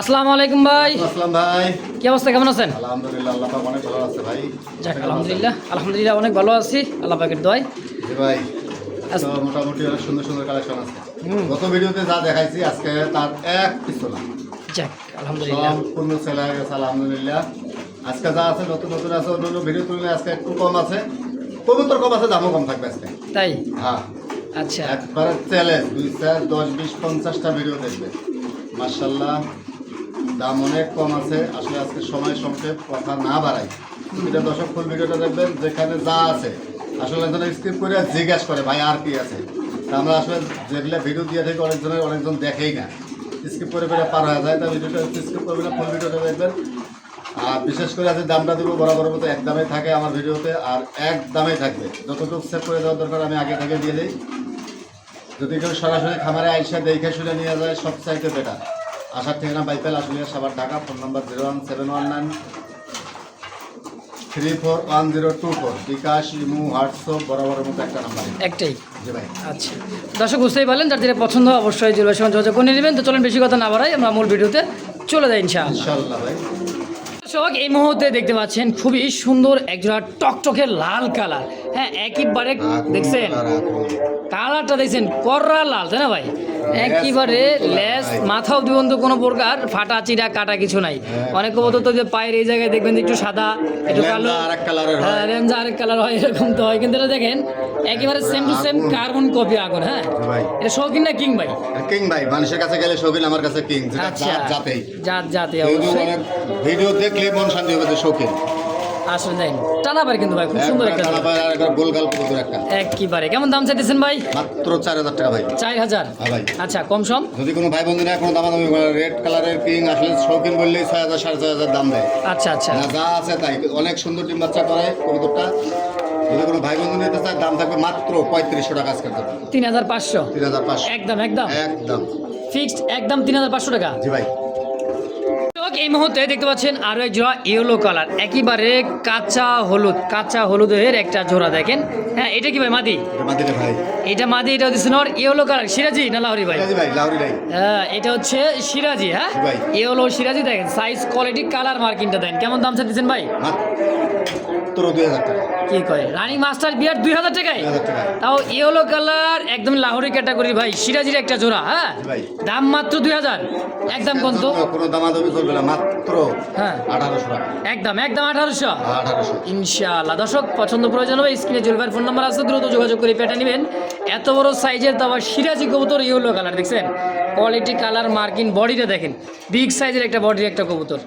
আসসালামু আলাইকুম ভাই। আসসালাম ভাই। কি অবস্থা কেমন আছেন? আলহামদুলিল্লাহ আল্লাহ পাক অনেক ভালো আছে ভাই। যাক আলহামদুলিল্লাহ আলহামদুলিল্লাহ অনেক ভালো আছি আল্লাহ পাকের দোয়ায়। জি ভাই তো মোটামুটি অনেক সুন্দর সুন্দর কালেকশন আছে। হুম। গত ভিডিওতে যা দেখাইছি আজকে তার এক কিছু না যাক আলহামদুলিল্লাহ। সম্পূর্ণ সেল হয়ে গেছে আলহামদুলিল্লাহ। আজকে যা আছে নতুন নতুন আছে অন্য অন্য ভিডিও তুলনায় আজকে একটু কম আছে। কবুতর কম আছে দামও কম থাকবে আজকে। তাই? হ্যাঁ। আচ্ছা। একবারে চ্যালেঞ্জ দুই চার দশ বিশ পঞ্চাশটা ভিডিও দেখবে। মার্শাল্লাহ দাম অনেক কম আছে। আসলে আজকে সময় সংক্ষেপ কথা না বাড়াই। এটা দর্শক ফুল ভিডিওটা দেখবেন, যেখানে যা আছে। আসলে একজন স্কিপ করে জিজ্ঞাসা করে, ভাই, আর কি আছে? আমরা আসলে যেগুলো ভিডিও দিয়ে থাকি, অনেকজনের অনেকজন দেখেই না। স্কিপ করে করে পার হয়ে যায়। তা ভিডিওটা স্কিপ করবে না ফুল ভিডিওটা দেখবেন। আর বিশেষ করে আজকে দামটা দেবো বরাবর মতো, এক দামে থাকে আমার ভিডিওতে আর এক দামে থাকবে। যতটুকু সেভ করে দেওয়ার দরকার, আমি আগে থেকে দিয়ে দিই। যদি কেউ সরাসরি খামারে আইসা দেখে শুনে নিয়ে যায়, সব চাইতে বেটার আসার ঠিকানা বাইপেল আসলে সবার Dhaka phone number zero one seven one nine three four one zero two four. BKash imo WhatsApp বরাবরের মতো একটা নাম্বার। একটাই? জি ভাই। আচ্ছা। দর্শক বুঝতেই পারলেন যার যেটা পছন্দ অবশ্যই সঙ্গে যোগাযোগ করে নেবেন। তো চলেন বেশি কথা না বাড়াই আমরা মূল ভিডিওতে চলে যাই ইনশাআল্লাহ। ইনশাল্লাহ ভাই। দর্শক এই মুহূর্তে দেখতে পাচ্ছেন খুবই সুন্দর একজোড়া টকটকে লাল কালার। হ্যাঁ একইবারে দেখছেন কালারটা দেখছেন কররা লাল তাই না ভাই? একইবারে লেস মাথা অব্দি পর্যন্ত কোনো প্রকার ফাটা চিরা কাটা কিছু নাই। অনেক কবুতর তো যে পায়ের এই জায়গায় দেখবেন যে একটু সাদা একটু কালো। কালারের হয়। হ্যাঁ রেঞ্জ আরেক কালার হয় এরকম তো হয়। কিন্তু এটা দেখেন একেবারে same to same carbon copy আগুন হ্যাঁ? ভাই। এটা শৌখিন না কিং ভাই? কিং ভাই। মানুষের কাছে গেলে শৌখিন আমার কাছে কিং। যেটা আচ্ছা। জাত জাতেই জাত অবশ্যই। ভিডিও দেখলে মন শান্তি হবে শৌখিন। আসলে দেন টানা পারে কিন্তু ভাই খুব সুন্দর একটা আর একবারে কেমন দাম চাইতেছেন ভাই? মাত্র চার হাজার টাকা ভাই। হ্যাঁ ভাই। আচ্ছা কম সম? যদি কোনো ভাই কোনো করে রেড কালারের কিং আসলে শৌখিন বললেই দাম দেয়। আচ্ছা আচ্ছা। না যা আছে তাই। অনেক সুন্দর ডিম বাচ্চা করে কবুতরটা। যদি কোনো ভাই বন্ধু নিতে চায় দাম থাকবে মাত্র পঁয়ত্রিশশো টাকা আজকের দাম। একদম একদম। একদম। ফিক্সড একদম তিন হাজার পাঁচশো টাকা? জি ভাই। দর্শক, এই মুহূর্তে দেখতে পাচ্ছেন আরও এক জোড়া ইয়েলো কালার একেবারে কাঁচা হলুদ কাঁচা হলুদের একটা জোড়া দেখেন। হ্যাঁ এটা কি ভাই মাদি? এটা ভাই। এটা মাদি এটা হচ্ছে নর ইয়েলো কালার সিরাজি না লাহরি ভাই? হ্যাঁ এটা হচ্ছে সিরাজি হ্যাঁ? ইয়েলো সিরাজি দেখেন সাইজ কোয়ালিটি কালার মার্কিংটা দেন। কেমন দাম চাচ্ছেন ভাই? কি কয়? রানিং মাস্টার বিয়ার দুই হাজার টাকায়? তাও ইয়েলো কালার একদম লাহোরি ক্যাটাগরি ভাই। সিরাজির একটা জোড়া হ্যাঁ? দাম মাত্র দুই হাজার। একদম কোন তো কোনো দামাদামি করবে মাত্র হ্যাঁ। আঠারোশো টাকা। একদম একদম আঠারোশো। আঠারোশো। ইনশাআল্লাহ। দর্শক পছন্দ প্রয়োজন হবে স্ক্রিনে জুলভাইয়ের ফোন নাম্বার আছে দ্রুত যোগাযোগ করে পেটা নেবেন। এত বড় সাইজের সিরাজি কবুতর ইয়েলো কালার দেখছেন? কোয়ালিটি কালার মার্কিন বডিটা দেখেন। বিগ সাইজের একটা বডির একটা কবুতর।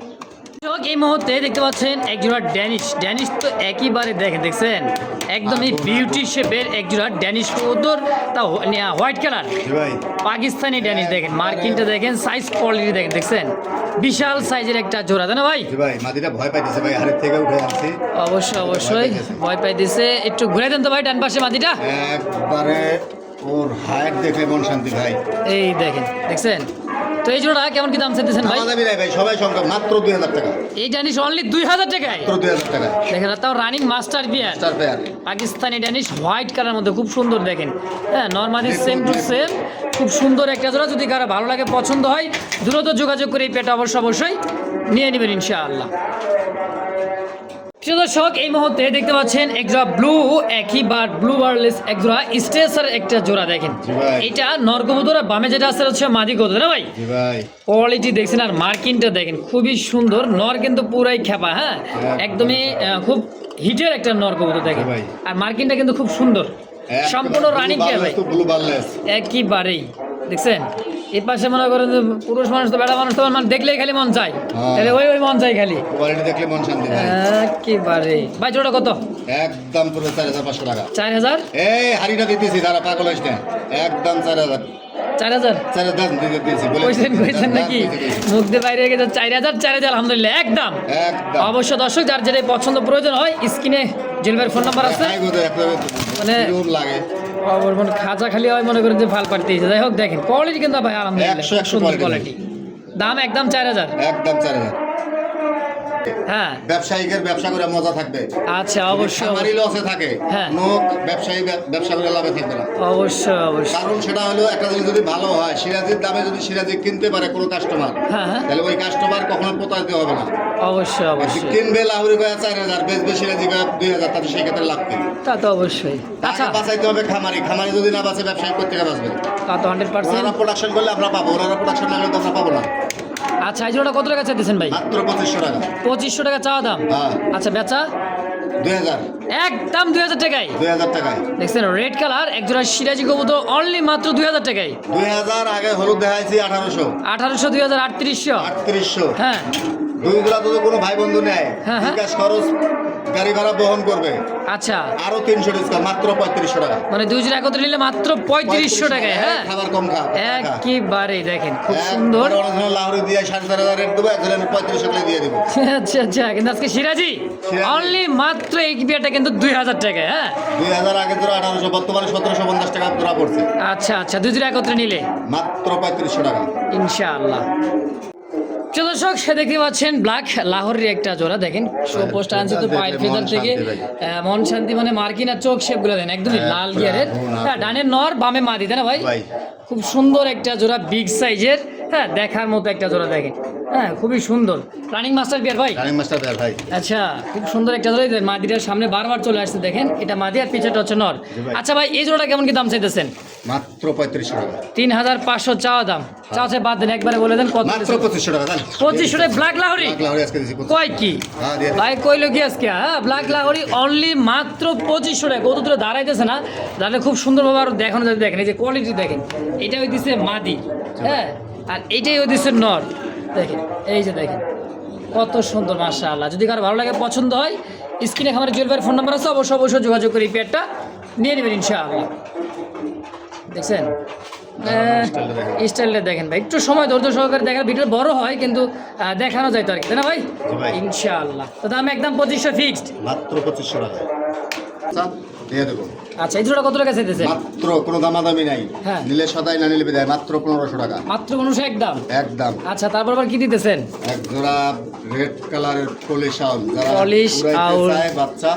দর্শক, এই মুহূর্তে দেখতে পাচ্ছেন একজোড়া ড্যানিশ। ড্যানিশ তো একইবারে দেখেন দেখছেন? একদমই বিউটি শেপের একজোড়া ড্যানিশ কবুতর। তা হোয়াইট কালার পাকিস্তানি ড্যানিশ দেখেন মার্কিনটা দেখেন সাইজ কোয়ালিটি দেখেন দেখছেন? বিশাল সাইজের একটা জোড়া তাই না ভাই? ভাই মাদিটা ভয় পাইতেছে ভাই হাড়ের থেকে উঠে আনছি। অবশ্যই অবশ্যই ভয় পাই দিছে একটু ঘুরে দেন তো ভাই ডান পাশে মাটিটা। একবারে ওর হাইট দেখলে মন শান্তি ভাই। এই দেখেন দেখছেন? তো এই জোড়া কেমন কি দাম চাইতেছেন ভাই? দামাদামি নাই ভাই সবাই সংখ্যা মাত্র দুই হাজার টাকা। এই ড্যানিশ অনলি দুই হাজার টাকায়? মাত্র দুই হাজার টাকা। দেখেন তাও রানিং মাস্টার বিয়ার star pair Pakistani Danish white colour মধ্যে খুব সুন্দর দেখেন। হ্যাঁ নর্মালি সেম টু সেম খুব সুন্দর একটা জোড়া যদি কারও ভালো লাগে পছন্দ হয় দ্রুত যোগাযোগ করে এই পেটা অবশ্য অবশ্যই নিয়ে নেবেন ইনশাআল্লাহ। দর্শক এই মুহূর্তে দেখতে পাচ্ছেন একজোড়া ব্লু একই বার ব্লু বার্লেস একজোড়া স্টেসার একটা জোড়া দেখেন। এটা নরকবুতর বামে যেটা আছে হচ্ছে মাদি কবুতর না ভাই? কোয়ালিটি দেখছেন আর মার্কিনটা দেখেন খুবই সুন্দর। নর কিন্তু পুরাই খেপা হ্যাঁ? একদমই খুব হিটের একটা নর দেখেন। আর মার্কিনটা কিন্তু খুব সুন্দর। সম্পূর্ণ রানিং ভাই। বারলেস দেখছেন? এই পাশে মনে করেন যে পুরুষ মানুষ তো বেড়া মানুষ তো মানে দেখলেই খালি মন চাই হ্যাঁ। তাহলে ওই ওই মন চাই খালি। কোয়ালিটি দেখলে মন শান্তি একেবারে। ভাই জোড়া কত? একদম পুরো চার হাজার পাঁচশো টাকা। চার হাজার? এই হাড়িটা দিতেছি তারা পাগল হইস একদম চার হাজার। চার হাজার? চার হাজার কইছেন কইছেন নাকি। মুখ দিয়ে বাইরে গেছে চার হাজার চার হাজার আলহামদুলিল্লাহ একদম। একদম। অবশ্য দর্শক যার যেটাই পছন্দ প্রয়োজন হয় স্ক্রিনে জেলবের ফোন নাম্বার আছে। মানে- লাগে। আবার মানে খাঁচা খালি হয় মনে করেন যে ভালো পারতেছে যাই হোক দেখেন কোয়ালিটি কিন্তু ভাই আলহামদুলিল্লাহ সুন্দর কোয়ালিটি দাম একদম চার হাজার। একদম চার হাজার। হ্যাঁ। ব্যবসায়িকের ব্যবসা করে মজা থাকবে। আচ্ছা অবশ্যই খামারি লসে থাকে। হ্যাঁ। নো ব্যবসায়ী ব্যবসা করে লাভে থাকবে না। অবশ্যই অবশ্যই। কারণ সেটা হলো একটা জিনিস যদি ভালো হয় সিরাজির দামে যদি সিরাজি কিনতে পারে কোনো কাস্টমার হ্যাঁ হ্যাঁ। তাহলে ওই কাস্টমার কখনো প্রতারিত হবে না। অবশ্যই অবশ্যই। কিনবে লাহুরি গয়া চার হাজার বেচবে সিরাজি গয়া দুই হাজার তাতে সেই ক্ষেত্রে লাভ কি? তা তো অবশ্যই। আচ্ছা। বাঁচাইতে হবে খামারি। খামারি যদি না বাঁচে ব্যবসায়ী করতে বাঁচবে? তা তো হান্ড্রেড পার্সেন্ট প্রোডাকশন করলে আমরা পাবো ওনারা প্রোডাকশন না করলে তো আমরা পাবো না। আচ্ছা এই জোড়াটা কত টাকা চাইতেছেন ভাই? মাত্র পঁচিশশো টাকা। পঁচিশশো টাকা চাওয়া দাম? হ্যাঁ। আচ্ছা বেচা? একদম দুই হাজার টাকায়। দুই হাজার টাকায়। দেখছেন রেড কালার একজোড়া সিরাজি কবুতর অনলি মাত্র দুই হাজার টাকায়। দুই হাজার আগে হলুদ দেখাইছি আঠারোশো। আঠারোশো দুই হাজার আটত্রিশশো। আটত্রিশশো। হ্যাঁ। দুই জোড়া যদি কোনো ভাই বন্ধু নেয় হ্যাঁ, হ্যাঁ। বিকাশ খরচ গাড়ি ভাড়া বহন করবে। আচ্ছা। আরও তিনশো ডিসকাউন্ট মাত্র পঁয়ত্রিশশো টাকা। মানে দুই জোড়া একত্রে নিলে মাত্র পঁয়ত্রিশশো টাকায় হ্যাঁ? খাবার কম খা একেবারে দেখেন খুব সুন্দর। অরিজিনাল লাহোরি দিয়ে সাড়ে চার হাজার রেট দেবো একজনের পঁয়ত্রিশশো টাকা দিয়ে দেবো। আচ্ছা আচ্ছা কিন্তু আজকে সিরাজি। অনলি মাত্র এই বিয়াটা কিন্তু দুই হাজার টাকায় হ্যাঁ? দুই হাজার আগে ধরো আঠারোশো বর্তমানে সতেরোশো পঞ্চাশ টাকা ধরা পড়ছে। আচ্ছা আচ্ছা দুই জোড়া একত্রে নিলে? মাত্র পঁয়ত্রিশশো টাকা। ইনশাআল্লাহ। প্রিয় দর্শক সে দেখতে পাচ্ছেন ব্ল্যাক লাহোরের একটা জোড়া। দেখেন শো পোস্ট আনছে তো পায়ের ফেদার থেকে। মন শান্তি মানে মার্কিন আর চোখ শেপগুলো দেন একদমই হ্যাঁ, লাল গিয়ারের হ্যাঁ ডানের নর বামে মাদি তাই না ভাই? ভাই। খুব সুন্দর একটা জোড়া বিগ সাইজের হ্যাঁ দেখার মতো একটা জোড়া দেখেন। হ্যাঁ খুবই সুন্দর। রানিং মাস্টার বিয়ার ভাই? রানিং মাস্টার দেয় ভাই। আচ্ছা খুব সুন্দর একটা জোড়া এই মাদিটার সামনে বারবার চলে আসছে দেখেন। এটা মাদি আর পিছাটা হচ্ছে নর। আচ্ছা ভাই এই জোড়াটা কেমন কি দাম চাইতেছেন? মাত্র পঁয়ত্রিশশো টাকা। তিন হাজার পাঁচশো চাওয়া দাম। চাওয়া চাই বাদ দেন একবারে বলে দেন কত মাত্র পঁচিশশো টাকা পঁচিশশো টাকা ব্ল্যাক লাহরি। কয় কি? হ্যাঁ, দিন। ভাই কইলো কি আজকে? হ্যাঁ ব্ল্যাক লাহরি অনলি মাত্র পঁচিশশো টাকা। কত দূরে দাঁড়াইতেছে না? দাঁড়ালে খুব সুন্দরভাবে আরও দেখানো যাবে। দেখেন এই যে কোয়ালিটি দেখেন। এটা হইতেছে মাদি। হ্যাঁ আর এইটাই দিছে নর দেখেন এই যে দেখেন কত সুন্দর মাসা আল্লাহ যদি কারও ভালো লাগে পছন্দ হয় স্ক্রিনে খামারের জুয়েল ফোন নাম্বার আছে অবশ্যই অবশ্যই যোগাযোগ করে এই পেয়ারটা নিয়ে নেবেন ইনশাআল্লাহ। দেখছেন? স্টাইলটা দেখেন। ভাই একটু সময় ধৈর্য সহকারে দেখেন ভিডিও বড় হয় কিন্তু দেখানো যায় তো আর কি তাই না ভাই? ইনশাআল্লাহ। তো দাম একদম পঁচিশশো ফিক্সড মাত্র পঁচিশশো টাকা। দিয়ে দেবো আচ্ছা এই জোড়া কত টাকা চাইতেছে মাত্র কোনো দামাদামি নাই। হ্যাঁ। নিলে সদাই না নিলে বিদায় মাত্র পনেরোশো টাকা। মাত্র উনিশশো একদম? একদম। আচ্ছা তারপর আবার কি দিতেছেন? এক জোড়া রেড কালারের পলিশ আউল। যারা বাচ্চা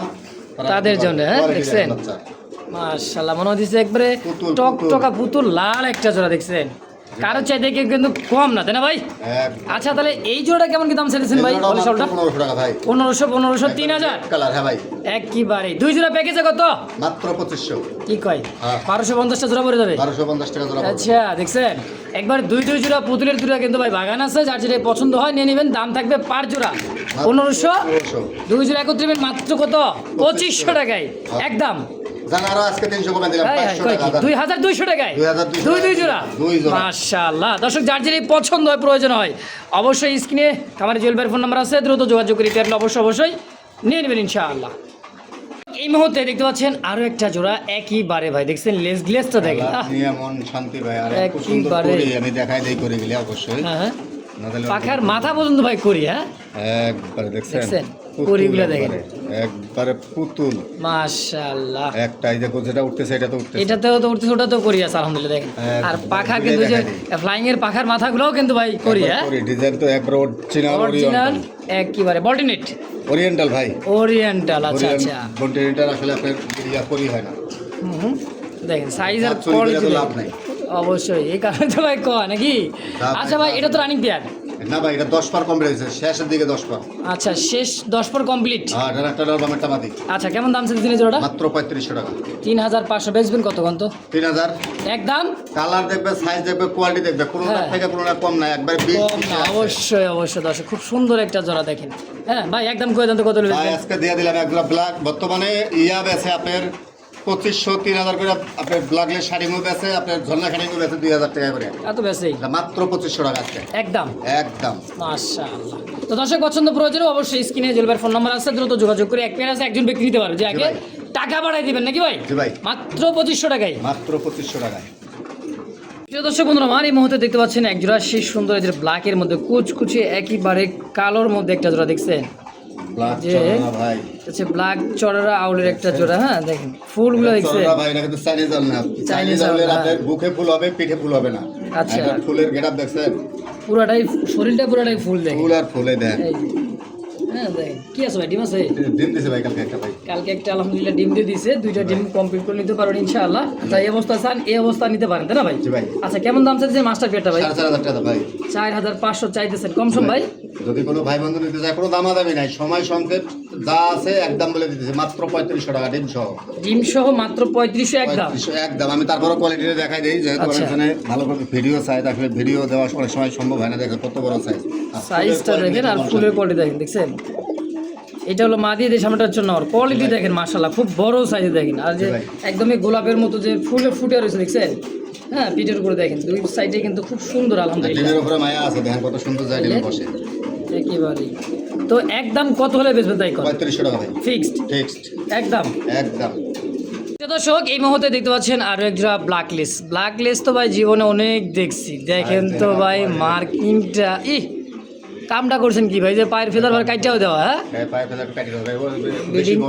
তাদের জন্য, হ্যাঁ, দেখছেন? মাশাআল্লাহ মনে হচ্ছে একবারে টক টকা পুতুল লাল একটা জোড়া দেখছেন? কারও চাইতে কিন্তু কম না তাই না ভাই? আচ্ছা তাহলে এই জোড়া কেমন কি দাম চাইতেছেন ভাই? আউলটা পনেরোশো টাকা ভাই। পনেরোশো পনেরোশো তিন হাজার? কালার হ্যাঁ ভাই। একবারে। দুই জোড়া প্যাকেজে কত? মাত্র পঁচিশশো। কি কয়? হ্যাঁ। বারোশো পঞ্চাশটা জোড়া পড়ে যাবে? বারোশো পঞ্চাশ টাকা জোড়া আচ্ছা দেখছেন? একবার দুই দুই জোড়া পুতুলের জোড়া কিন্তু ভাই বাগান আছে। যার যেটা পছন্দ হয় নিয়ে নেবেন। দাম থাকবে পার জোড়া। পনেরোশো? দুই জোড়া একত্রে নেবেন মাত্র কত? পঁচিশশো। টাকায়। একদম। জান আরও আজকে তিনশো কমে দিলাম এই, এই, পাঁচশো কয় কি? টাকা দুই হাজার দুইশো টাকায়? 2200 দুই দুই জোড়া? দুই জোড়া। দর্শক যার যেটা পছন্দ হয় প্রয়োজন হয় অবশ্যই স্ক্রিনে আমার জুয়েল ফোন নাম্বার আছে দ্রুত যোগাযোগ করে পেয়ারলে অবশ্যই অবশ্যই নিয়ে নেবেন ইনশাআল্লাহ। এই মুহূর্তে দেখতে পাচ্ছেন আরও একটা জোড়া একইবারে ভাই দেখছেন লেস গ্লেসটা দেখেন। মন শান্তি ভাই আর আমি দেখাই দেই করে গেলে অবশ্যই। হ্যাঁ হ্যাঁ। পাখার মাথা পর্যন্ত ভাই করি হ্যাঁ? একবারে দেখছেন? কড়িগুলো দেখেন। একবারে। পুতুল। মাশাআল্লাহ। একটা এই যেটা উঠতেছে এটা তো উঠতেছে। এটাতেও তো উঠতেছে ওটা তো করি আছে আলহামদুলিল্লাহ দেখেন। আর পাখা কিন্তু যে ফ্লাইং এর পাখার মাথাগুলোও কিন্তু ভাই করি হ্যাঁ? করি ডিজাইন তো একবার অরিজিনাল অরিজিনাল একেবারে বল্টিনেট ওরিয়েন্টাল ভাই। ওরিয়েন্টাল আচ্ছা আচ্ছা। কন্টিনেন্টাল আসলে আপনার ইয়া করি হয় না। দেখেন সাইজ আর কোয়ালিটি লাভ নাই। অবশ্যই এই কারণে তো ভাই কয় নাকি? আচ্ছা ভাই এটা তো রানিং পেয়ার না ভাই এটা দশ পার কমপ্লিট হয়েছে শেষের দিকে দশ পার। আচ্ছা শেষ দশ পর কমপ্লিট একটা বামেরটা আচ্ছা কেমন দাম জোড়াটা? মাত্র পঁয়ত্রিশশো টাকা। তিন হাজার পাঁচশো বেচবেন কত কত তিন হাজার। একদম কালার দেখবে সাইজ দেখবে কোয়ালিটি দেখবে কোনোটা হ্যাঁ। থেকে কোনোটা কম নাই একবার না, অবশ্যই অবশ্যই দর্শক খুব সুন্দর একটা জোড়া দেখেন। হ্যাঁ ভাই একদম করে দেন তো কত ভাই আজকে দিয়ে দিলাম একগুলো ব্ল্যাক বর্তমানে ইয়া বেছে আপনার পঁচিশশো তিন হাজার করে আপনার ব্ল্যাকলে শাড়ি মুভ আছে আপনার ঝর্ণা শাড়ি মুভ আছে দুই হাজার টাকা করে। এত বেশি? মাত্র পঁচিশশো টাকা আজকে। একদম? একদম। মাশাআল্লাহ। তো দর্শক পছন্দ প্রয়োজনে অবশ্যই স্ক্রিনে জেলবার ফোন নাম্বার আছে দ্রুত যোগাযোগ করে এক পেয়ার আছে একজন ব্যক্তি নিতে পারবে যে আগে। টাকা বাড়াই দিবেন নাকি ভাই? ভাই। মাত্র পঁচিশশো টাকায়? মাত্র পঁচিশশো টাকায়। প্রিয় দর্শক বন্ধুরা আমার এই মুহূর্তে দেখতে পাচ্ছেন এক জোড়া সেই সুন্দর যে ব্ল্যাকের মধ্যে কুচকুচে একইবারে কালোর মধ্যে একটা জোড়া দেখছেন? যে- হচ্ছে ব্ল্যাক আউলের একটা জোড়া হ্যাঁ দেখেন। ফুলগুলো দেখছেন? চড়া ভাই এটা কিন্তু চাইনিজ আল না। চাইনিজ আউলের হ্যাঁ। আপনার বুকে ফুল হবে পিঠে ফুল হবে না। আচ্ছা। ফুলের গেট দেখছেন? পুরাটাই শরীরটা পুরাটাই ফুল দেখেন। ফুল আর ফুলে দেন। হ্যাঁ দেখেন। কি আছে ভাই ডিম আছে? ডিম দিছে ভাই কালকে একটা ভাই। কালকে একটা আলহামদুলিল্লাহ ডিম দিয়ে দিছে। দুইটা ডিম কমপ্লিট করে নিতে ইনশাআল্লাহ। আচ্ছা এই অবস্থা চান এই অবস্থা নিতে পারেন তাই না ভাই? আচ্ছা কেমন দাম চাইছে মাস্টার পেটটা ভাই? সাড়ে চার হাজার টাকা ভাই। চার হাজার পাঁচশো চাইতেছেন। কম সম ভাই? যদি কোনো ভাই বন্ধু নিতে চায় কোনো দামাদামি নাই। সময় সংক্ষেপ যা আছে একদম বলে দিতেছে মাত্র পঁয়ত্রিশশো টাকা ডিম সহ ডিম সহ মাত্র পঁয়ত্রিশশো একদম পঁয়ত্রিশশো একদম আমি তারপরে কোয়ালিটিটা দেখাই দিই যেহেতু আচ্ছা। এখানে ভালো করে ভিডিও চাই আসলে ভিডিও দেওয়া অনেক সময় সম্ভব হয় না দেখো কত বড় সাইজ সাইজটা দেখেন আর ফুলের কোয়ালিটি দেখেন দেখছেন? এটা হলো মা দিয়ে দিয়ে সামনেটা হচ্ছে নর। কোয়ালিটি দেখেন মাশাল্লাহ খুব বড় সাইজে দেখেন। আর যে একদমই গোলাপের মতো যে ফুলে ফুটে রয়েছে দেখছেন? হ্যাঁ পিঠের উপরে দেখেন। দুই সাইডে কিন্তু খুব সুন্দর আলহামদুলিল্লাহ। উপরে মায়া আছে দেখেন কত সুন্দর ডিমে বসে। একেবারে তো একদম কত হলে বেচবেন তাই কর পঁয়ত্রিশশো টাকা ভাই। ফিক্সড? একদম। একদম দর্শক এই মুহূর্তে দেখতে পাচ্ছেন আরও একজন ব্ল্যাক লিস্ট ব্ল্যাক লিস্ট তো ভাই জীবনে অনেক দেখছি। দেখেন তো ভাই মার্কিংটা ই কামটা করছেন কি ভাই? যে পায়ের ফেদার ভাই কাইটাও দেওয়া হ্যাঁ?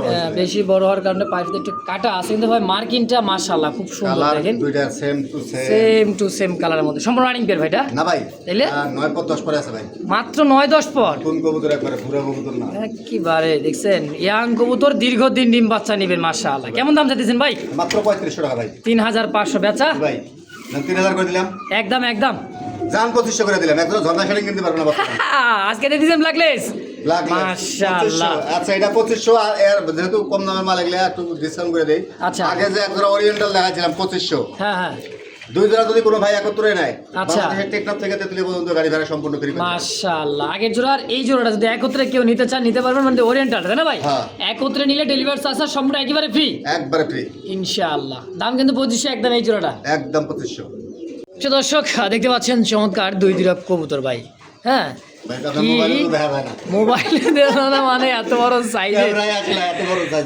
হ্যাঁ, বেশি বড় হওয়ার কারণে পায়ের ফেদার একটু কাটা আছে কিন্তু ভাই মার্কিংটা মাশাআল্লাহ খুব সুন্দর দেখেন। Same to same same to same কালারের মধ্যে। সম্পূর্ণ রানিং পেয়ার ভাইটা? না ভাই। তাইলে? আহ, নয় পর দশ পরে আছে ভাই। মাত্র নয় দশ পর কোন কবুতর একবারে পুরো কবুতর না। একেবারে দেখছেন? ইয়াং কবুতর দীর্ঘদিন ডিম বাচ্চা নিবেন মাশাআল্লাহ। কেমন দাম চাইতেছেন ভাই? মাত্র পঁয়ত্রিশশো টাকা ভাই। তিন হাজার পাঁচশো বেচা? ভাই না, তিন হাজার করে দিলাম। একদম একদম। জান পঁচিশশো করে দিলাম একদম ঝর্ণা শাড়ি কিনতে পারব না আজকে দিয়ে দিয়েছেন ব্ল্যাকলেস লাগলে মাশাআল্লাহ। আচ্ছা এটা আর এর যেহেতু কম দামের মাল এগুলো একটু ডিসকাউন্ট করে দেই। আচ্ছা। আগে যে একজোড়া ওরিয়েন্টাল হ্যাঁ হ্যাঁ। দুই জোড়া যদি কোনো ভাই একত্রে নেয় আচ্ছা। টেকনাফ থেকে পর্যন্ত গাড়ি ভাড়া সম্পূর্ণ ফ্রি মাশাআল্লাহ। আগের জোড়া আর এই জোড়াটা যদি একত্রে কেউ নিতে চান নিতে পারবেন মানে ওরিয়েন্টাল তাই না ভাই? হ্যাঁ। একত্রে নিলে ডেলিভারি চার্জ সম্পূর্ণ একেবারে ফ্রি একবারে ফ্রি ইনশাআল্লাহ। দাম কিন্তু পঁচিশশো একদম এই জোড়াটা। একদম পঁচিশশো। দর্শক দেখতে পাচ্ছেন চমৎকার দুই দুইটা কবুতর ভাই। হ্যাঁ? ভাই মোবাইলে তো না মানে এত বড়।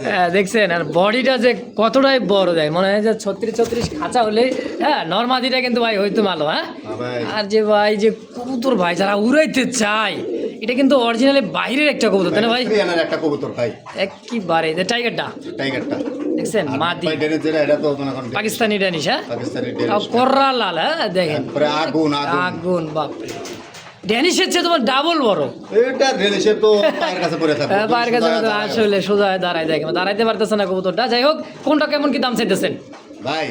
হ্যাঁ দেখছেন আর বডিটা যে কতটাই বড় দেয় মনে হয় যে ছত্রিশ ছত্রিশ খাঁচা হলে হ্যাঁ নর্মাদিটা কিন্তু ভাই ভালো হ্যাঁ? হ্যাঁ আর যে ভাই যে কবুতর ভাই যারা উড়াইতে চায় এটা কিন্তু অরিজিনালি বাইরের একটা কবুতর তাই না ভাই? একটা কবুতর ভাই। একবারে টাইগারটা টাইগারটা দেখছেন মাদি। পাকিস্তানি ড্যানিশ হ্যাঁ? পাকিস্তানি কররা লাল হ্যাঁ। দেখেন। আগুন আগুন। আগুন বাপরে। ড্যানিশের চেয়ে তোমার ডাবল বড়। এটা তো পায়ের কাছে পড়ে থাকে পায়ের কাছে আসলে সোজা হয়ে দাঁড়ায় দেখে দাঁড়াইতে পারতেছে না কবুতরটা। যাই হোক কোনটা কেমন কি দাম চাইতেছেন? ভাই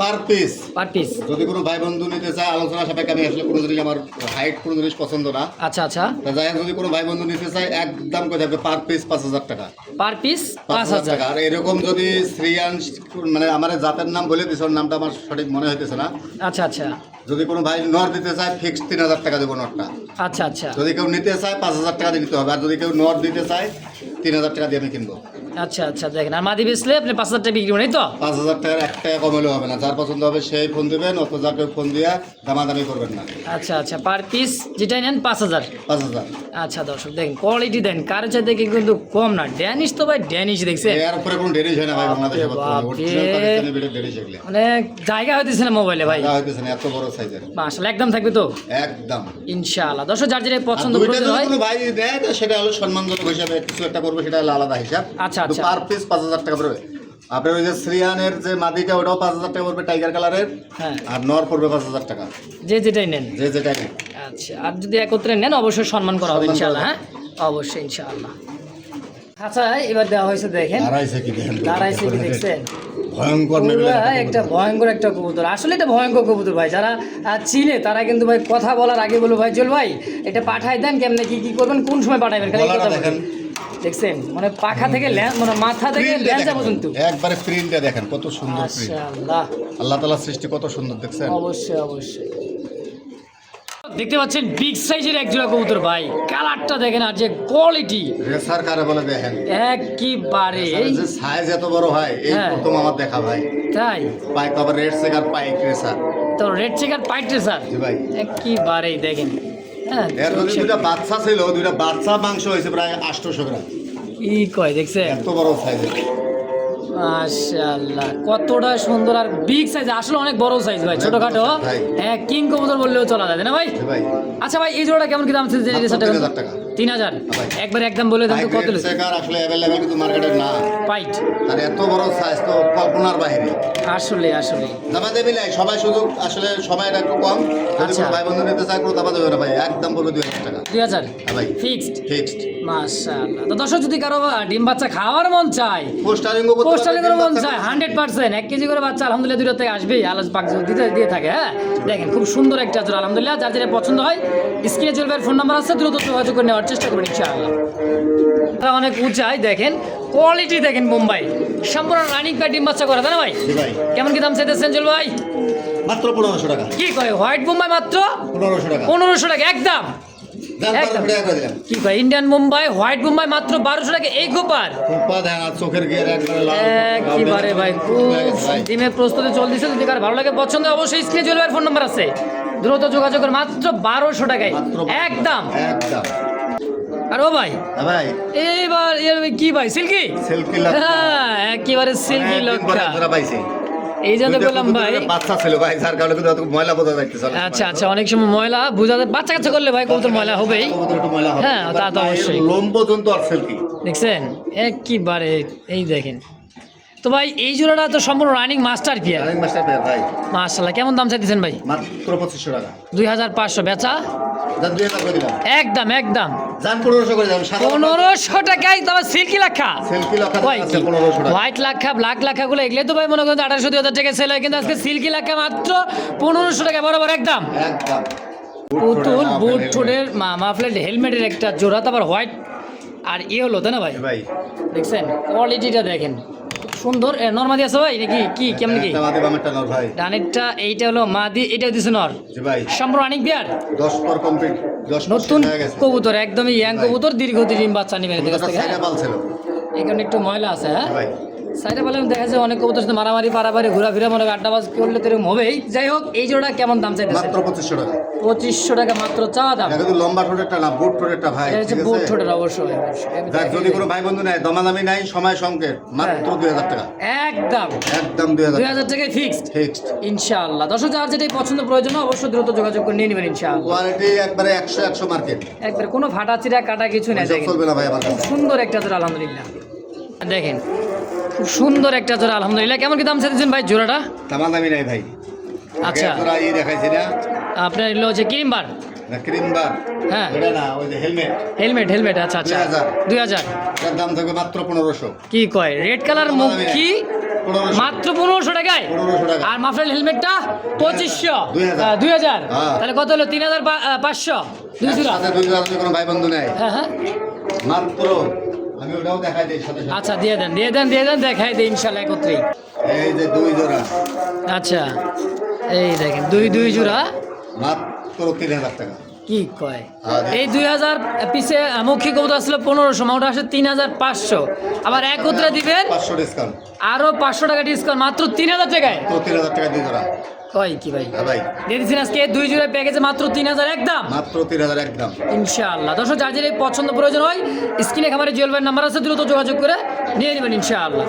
পার পিস পার পিস যদি কোনো ভাই বন্ধু নিতে চায় আলোচনা সাপেক্ষে আমি আসলে কোনো জিনিস আমার হাইট কোনো জিনিস পছন্দ না। আচ্ছা আচ্ছা। যাই যদি কোনো ভাই বন্ধু নিতে চায় একদম করে থাকবে পার পিস পাঁচ হাজার টাকা। পার পিস পাঁচ হাজার টাকা। আর এরকম যদি শ্রিয়ান মানে আমার জাতের নাম বলে নামটা আমার সঠিক মনে হইতেছে না। আচ্ছা আচ্ছা। যদি কোনো ভাই নর দিতে চায় ফিক্স তিন হাজার টাকা দেবো নরটা আচ্ছা আচ্ছা। যদি কেউ নিতে চায় পাঁচ হাজার টাকা দিয়ে নিতে হবে। আর যদি কেউ নর দিতে চায় তিন হাজার টাকা দিয়ে আমি কিনবো। আচ্ছা আচ্ছা দেখেন। আর মাদি বেচলে আপনি পাঁচ হাজার টাকা বিক্রি করেন তো? পাঁচ হাজার টাকার এক টাকা কমালেও হবে না। যার পছন্দ হবে সেই ফোন দেবেন অত যা কেউ ফোন দিয়ে দামাদামি করবেন না। আচ্ছা আচ্ছা পার পিস যেটাই নেন পাঁচ হাজার? পাঁচ হাজার। আচ্ছা দর্শক দেখেন কোয়ালিটি দেন। কারও চাই দেখে কিন্তু কম না। ড্যানিশ তো ভাই ড্যানিশ দেখছেন এর উপরে কোনো ডেরিজ হয় না ভাই বাংলাদেশে মানে জায়গা হইতেছে না মোবাইলে ভাই। হইতেছে না এত বড় সাইজের মাসাল একদম থাকবে তো? একদম। ইনশাআল্লাহ। দর্শক যার যেটা পছন্দ করতে হয় ভাই দেয় সেটা হলো সম্মানজনক হিসাবে কিছু একটা করবে সেটা আলাদা হিসাব। আচ্ছা। পার পিস পাঁচ হাজার টাকা পড়বে। আপনার ওই যে শ্রিয়ানের যে মাদিটা ওটাও পাঁচ হাজার টাকা পড়বে টাইগার কালারের হ্যাঁ। আর নর পড়বে পাঁচ হাজার টাকা। যে যেটাই নেন। যে যেটা নেই আচ্ছা আর যদি একত্রে নেন অবশ্যই সম্মান করা হবে ইনশাআল্লাহ হ্যাঁ? অবশ্যই ইনশাআল্লাহ। আচ্ছা এবার দেওয়া হয়েছে দেখেন। দাঁড়াইছে কি দেখেন? দাঁড়াইছে কি দেখছেন? ভয়ঙ্কর একটা ভয়ঙ্কর একটা কবুতর। আসলে এটা ভয়ঙ্কর কবুতর ভাই। যারা চিনে তারা কিন্তু ভাই কথা বলার আগে বলো ভাই চল ভাই এটা পাঠাই দেন কেমনে কি কি করবেন কোন সময় পাঠাবেন দেখছেন? মানে পাখা থেকে মানে মাথা থেকে প্রিন্টটা পর্যন্ত। একবারে প্রিন্টটা দেখেন কত সুন্দর প্রিন্ট আল্লাহ তাআলা সৃষ্টি কত সুন্দর দেখছেন? অবশ্যই অবশ্যই। দেখতে পাচ্ছেন বিগ সাইজের এক জোড়া কবুতর ভাই। কালারটা দেখেন আর যে কোয়ালিটি রেসার কারে বলে দেখেন? একবারে। এই যে সাইজ এত বড় হয় এই হ্যাঁ। প্রথম আমার দেখা ভাই। তাই? পাইক আবার রেড সেকার পাইক রেসার তো রেড চেকার পাইটে স্যার জি ভাই। একবারে দেখেন। হ্যাঁ এর দুইটা বাচ্চা ছিল দুইটা বাচ্চা মাংস হয়েছে প্রায় আটশোশো গ্রাম। কি কয় দেখছেন? এত বড় সাইজের মাশাআল্লাহ কতটা সুন্দর আর বিগ সাইজ আসলে অনেক বড় সাইজ ভাই ছোটখাটো। হ্যাঁ কিং কবুতর বললেও চলা যায় না ভাই? আচ্ছা ভাই এই জোড়াটা কেমন কি দাম ছিল মাত্র 3000 টাকা। তিন হাজার? ভাই। একবার একদম বলে দেন তো কত আসলে অ্যাভেলেবেল কিন্তু মার্কেটে না। পাইট আর এত বড় সাইজ তো কল্পনার বাইরে। আসলে আসলে। দামা দেবে নাই সবাই সুযোগ আসলে সবাই একটু কম। আচ্ছা। ভাই বন্ধু নিতে কোনো দামা দেবে না ভাই একদম বলব দুই হাজার টাকা। দুই হাজার হ্যাঁ ভাই। ফিক্সড? ফিক্সড। মাশাআল্লাহ। তো দর্শক যদি কারও ডিম বাচ্চা খাওয়ার মন চায় পোস্টারিং মন চায় হান্ড্রেড পার্সেন্ট এক কেজি করে বাচ্চা আলহামদুলিল্লাহ দুটো থেকে আসবেই। আলাজ পাক দিতে দিয়ে থাকে হ্যাঁ? দেখেন খুব সুন্দর একটা জোড়া আলহামদুলিল্লাহ। যার যেটা পছন্দ হয় স্ক্রিনে চলবে ফোন নাম্বার আছে দ্রুত যোগাযোগ করে নেওয়ার চেষ্টা করবেন ইনশাআল্লাহ। তারা অনেক উঁচাই দেখেন কোয়ালিটি দেখেন মুম্বাই। সম্পূর্ণ রানিং পা ডিম বাচ্চা করে তাই না ভাই? কেমন কি দাম চাইতেছেন চল ভাই? মাত্র পনেরোশো টাকা। কি কয় হোয়াইট মুম্বাই মাত্র? পনেরোশো টাকা। পনেরোশো টাকা একদম। দাম একদম। কি ইন্ডিয়ান মুম্বাই হোয়াইট মুম্বাই মাত্র বারোশো টাকা এই গোপার আর চোখের একবারে একেবারে ভাই খুব ডিমের প্রস্তুতি চলতেছে। যদি কার ভালো লাগে পছন্দ অবশ্যই স্ক্রিনে চলবে ফোন নাম্বার আছে। দ্রুত যোগাযোগ মাত্র বারোশো টাকায়। একদম। একদম। আর ও ভাই হ্যাঁ ভাই। এইবার কি ভাই সিল্কি? সেলফি হ্যাঁ একেবারে সিল্কি লোকটা পাইছি এই জন্য বললাম ভাই। বাচ্চা ছিল ভাই যার কারণে কিন্তু অত ময়লা বোঝা যাইতেছে আচ্ছা আচ্ছা অনেক সময় ময়লা বুঝাতে বাচ্চা কাচ্চা করলে ভাই কবুতর ময়লা হবেই। হ্যাঁ, তা তো অবশ্যই। লোম পর্যন্ত আর সেলফি। দেখছেন? একবারে এই দেখেন। তো ভাই এই জোড়াটা তো সম্পূর্ণ running master pair running master pair ভাই। মাশাল্লাহ কেমন দাম চাইতেছেন ভাই? মাত্র পঁচিশশো টাকা। দুই হাজার পাঁচশো বেচা? একদম একদম। পনেরোশো টাকায় তবে সিল্কি লাখা হোয়াইট লাখা ব্ল্যাক লাখাগুলো এগুলো তো ভাই মনে করেন আঠারোশো দুই হাজার টাকা সেল হয় কিন্তু আজকে সিল্কি লাখা মাত্র পনেরোশো টাকা বরাবর একদম। একদম। পুতুল বুট ঠোঁটের মাফলেট হেলমেটের একটা জোড়া তারপর হোয়াইট আর ইয়ে হলো তাই না ভাই? ভাই। দেখছেন? কোয়ালিটিটা দেখেন। সুন্দর। নর্মাদি আছে ভাই? নাকি কি কেমন কি? নর ডানেরটা এইটা হলো মাদি এটা দিছে নর? সম্পূর্ণ অনেক বিয়ার? দশ পর কমপ্লিট নতুন কবুতর একদমই ইয়াং কবুতর দীর্ঘদিন বাচ্চা নিবে হ্যাঁ? এখানে একটু ময়লা আছে হ্যাঁ? ভাই। সাইডে বলে দেখা যায় অনেক কবুতর সাথে মারামারি পারাপারি ঘোরাফেরা মনে হয় আড্ডাবাজ করলে তো এরকম হবেই। যাই হোক এই জোড়া কেমন দাম চাইতেছে মাত্র পঁচিশশো টাকা। পঁচিশশো টাকা মাত্র চাওয়া দাম। লম্বা ঠোঁটেরটা না বুট ঠোঁটেরটা ভাই এটা হচ্ছে বুট ঠোঁটের অবশ্যই। যদি কোনো ভাই বন্ধু নেয় দমাদামি নাই সময় সংকেত মাত্র হ্যাঁ। দুই হাজার টাকা। একদম। একদম দুই হাজার দুই হাজার টাকায় ফিক্সড ফিক্সড ইনশাআল্লাহ। দর্শক যার যেটাই পছন্দ প্রয়োজন অবশ্যই দ্রুত যোগাযোগ করে নিয়ে নেবেন ইনশাআল্লাহ। কোয়ালিটি একবারে একশো একশো মার্কেট একবার কোনো ফাটা চিরা কাটা কিছু নেই চলবে না ভাই আমার সুন্দর একটা আলহামদুলিল্লাহ। দেখেন খুব সুন্দর একটা জোড়া আলহামদুলিল্লাহ। কেমন কি দাম চাইছেন ভাই জোড়াটা? দামাদামি নাই ভাই। আচ্ছা। তোরা ই দেখাইছি না। আপনার এগুলো হচ্ছে ক্রিমবার না ক্রিম হ্যাঁ। এটা না ওই যে হেলমেট। হেলমেট হেলমেট আচ্ছা আচ্ছা। 2000 দুই হাজার। দাম থাকবে মাত্র পনেরোশো। কি কয়? রেড কালার মুখ কি? মাত্র পনেরোশো টাকায়? আর মাফলার হেলমেটটা পঁচিশশো। দুই হাজার। হ্যাঁ। তাহলে কত হলো? তিন হাজার পাঁচশো। দুই জোড়া? ভাই বন্ধু নেয়। হ্যাঁ হ্যাঁ। মাত্র আমি ওটাও দেখাই দিই সাথে সাথে। আচ্ছা দিয়ে দেন দিয়ে দেন দিয়ে দেন দেখাই দিই ইনশাল্লাহ একত্রেই। এই যে দুই জোড়া। আচ্ছা এই দেখেন দুই দুই জোড়া। মাত্র তিন হাজার টাকা। কি কয়? এই দুই হাজার পিসে মুখী কবুতর আসলে পনেরোশো ওটা আসলে তিন হাজার পাঁচশো। আবার একত্রে দিবেন পাঁচশো ডিসকাউন্ট আরও পাঁচশো টাকা ডিসকাউন্ট মাত্র তিন হাজার টাকায়। তো তিন হাজার টাকা জোড়া। কয় কি ভাই? হ্যাঁ ভাই। দিয়ে আজকে দুই জোড়া প্যাকেজে মাত্র তিন হাজার একদম? মাত্র তিন হাজার একদম। ইনশাআল্লাহ। দর্শক যার যেটা পছন্দ প্রয়োজন হয় স্ক্রিনে খাবারের জুয়েল নাম্বার আছে দ্রুত যোগাযোগ করে নিয়ে নেবেন ইনশাআল্লাহ।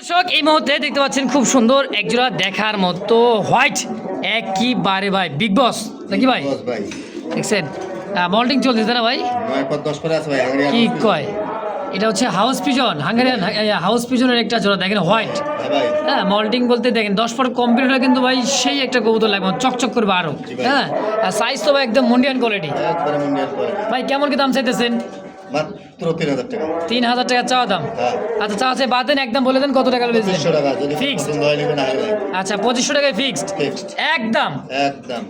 দর্শক এই মুহূর্তে দেখতে পাচ্ছেন খুব সুন্দর একজোড়া দেখার মতো হোয়াইট একইবারে ভাই বিগ বস নাকি ভাই? দেখছেন? মল্টিং চলতেছে না ভাই? কি কয়? এটা হচ্ছে হাউস পিজন হাঙ্গারিয়ান হাউস পিজনের একটা জোড়া দেখেন হোয়াইট। হ্যাঁ হ্যাঁ মল্টিং বলতে দেখেন দশ পর কমপ্লিট হলে কিন্তু ভাই সেই একটা কবুতর লাগবে চকচক করবে আরও। হ্যাঁ সাইজ তো ভাই একদম মুন্ডিয়ান কোয়ালিটি ভাই কেমন কি দাম চাইতেছেন? তিন হাজার টাকা। চাওয়া দাম? হ্যাঁ। আচ্ছা চাওয়া আছে বাদ দেন একদম বলে দেন কত টাকা হয় ভাই। আচ্ছা পঁচিশশো টাকায় ফিক্সড ফিক্সড একদম। একদম।